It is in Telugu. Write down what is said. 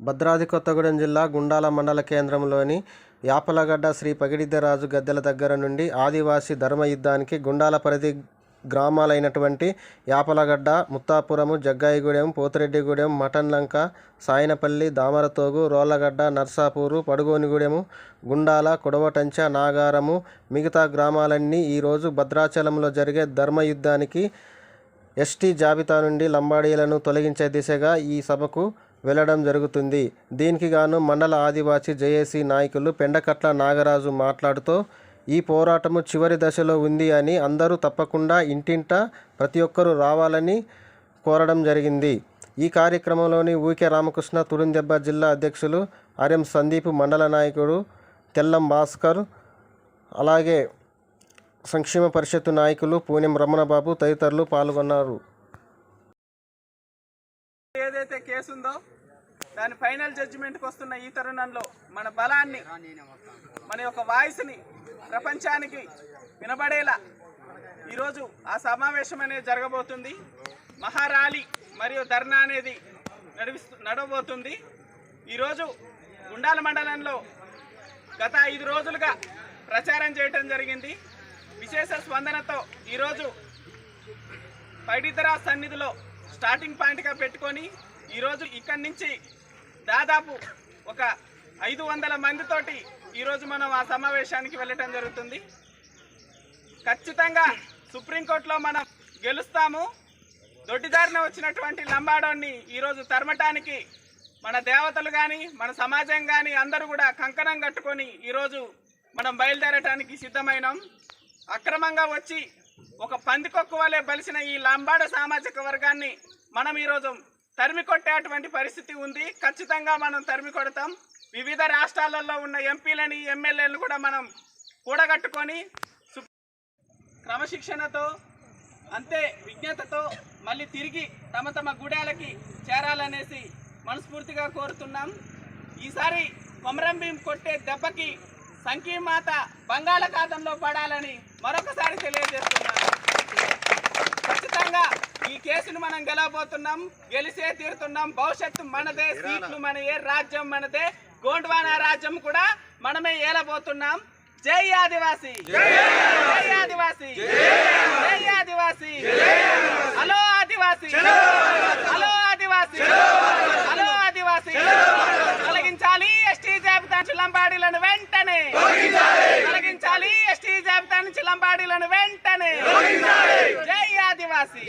భద్రాద్రి కొత్తగూడెం జిల్లా గుండాల మండల కేంద్రంలోని యాపలగడ్డ శ్రీ పగిడిద్దరాజు గద్దెల దగ్గర నుండి ఆదివాసీ ధర్మయుద్ధానికి గుండాల పరిధి గ్రామాలైనటువంటి యాపలగడ్డ ముత్తాపురము జగ్గాయిగూడెం పోతిరెడ్డిగూడెం మటన్లంక సాయనపల్లి దామరతోగు రోళ్ళగడ్డ నర్సాపూరు పడుగోనిగూడెము గుండాల కొడవటంచ నాగారము మిగతా గ్రామాలన్నీ ఈరోజు భద్రాచలంలో జరిగే ధర్మయుద్ధానికి ఎస్టీ జాబితా నుండి లంబాడీలను తొలగించే దిశగా ఈ సభకు వెళ్ళడం జరుగుతుంది. దీనికి గాను మండల ఆదివాసీ జేఏసీ నాయకులు పెండకట్ల నాగరాజు మాట్లాడుతూ ఈ పోరాటము చివరి దశలో ఉంది అని అందరూ తప్పకుండా ఇంటింట ప్రతి ఒక్కరూ రావాలని కోరడం జరిగింది. ఈ కార్యక్రమంలోని ఊకే రామకృష్ణ తురుందెబ్బ జిల్లా అధ్యక్షులు ఆర్ఎం సందీప్ మండల నాయకుడు తెల్లం భాస్కర్ అలాగే సంక్షేమ పరిషత్తు నాయకులు పూనెం రమణబాబు తదితరులు పాల్గొన్నారు. కేసు ఉందో దాని ఫైనల్ జడ్జిమెంట్కి వస్తున్న ఈ తరుణంలో మన బలాన్ని మన యొక్క వాయిస్ని ప్రపంచానికి వినబడేలా ఈరోజు ఆ సమావేశం అనేది జరగబోతుంది. మహారాలి మరియు ధర్నా అనేది నడిపిస్తూ నడవబోతుంది. ఈరోజు గుండాల మండలంలో గత ఐదు రోజులుగా ప్రచారం చేయటం జరిగింది. విశేష స్పందనతో ఈరోజు పైడితరా సన్నిధిలో స్టార్టింగ్ పాయింట్గా పెట్టుకొని ఈరోజు ఇక్కడి నుంచి దాదాపు ఒక ఐదు వందల మందితోటి ఈరోజు మనం ఆ సమావేశానికి వెళ్ళటం జరుగుతుంది. ఖచ్చితంగా సుప్రీంకోర్టులో మనం గెలుస్తాము. దొడ్డిదారిన వచ్చినటువంటి లంబాడోని ఈరోజు తరమటానికి మన దేవతలు కానీ మన సమాజం కానీ అందరూ కూడా కంకణం కట్టుకొని ఈరోజు మనం బయలుదేరటానికి సిద్ధమైనాం. అక్రమంగా వచ్చి ఒక పందికొక్కు వలె బలిసిన ఈ లంబాడ సామాజిక వర్గాన్ని మనం ఈరోజు తరిమి కొట్టేటువంటి పరిస్థితి ఉంది. ఖచ్చితంగా మనం తరిమి కొడతాం. వివిధ రాష్ట్రాలలో ఉన్న ఎంపీలని ఎమ్మెల్యేలను కూడా మనం కూడగట్టుకొని క్రమశిక్షణతో అంతే విజ్ఞతతో మళ్ళీ తిరిగి తమ తమ గుడాలకి చేరాలనేసి మనస్ఫూర్తిగా కోరుతున్నాం. ఈసారి కొమరం భీం కొట్టే దెబ్బకి సంకీమాత బంగాళాఖాతంలో పడాలని మరొకసారి తెలియజేస్తున్నాను. కేసును మనం గెలవబోతున్నాం గెలిసే తీరుతున్నాం. భవిష్యత్తు మనదే సీట్లు మనయే రాజ్యం మనదే. గోండ్వానా రాజ్యం కూడా మనమే ఏలబోతున్నాం. జై ఆదివాసి! జై ఆదివాసి! జై Adivasi! Hello Adivasi hello Adivasi hello Adivasi తొలగించాలి ఎస్టీ జాబితా నుంచి లంబాడీలను వెంటనే తొలగించాలి. ఎస్టీ జాబితా నుంచి లంబాడీలను వెంటనే జై ఆదివాసీ.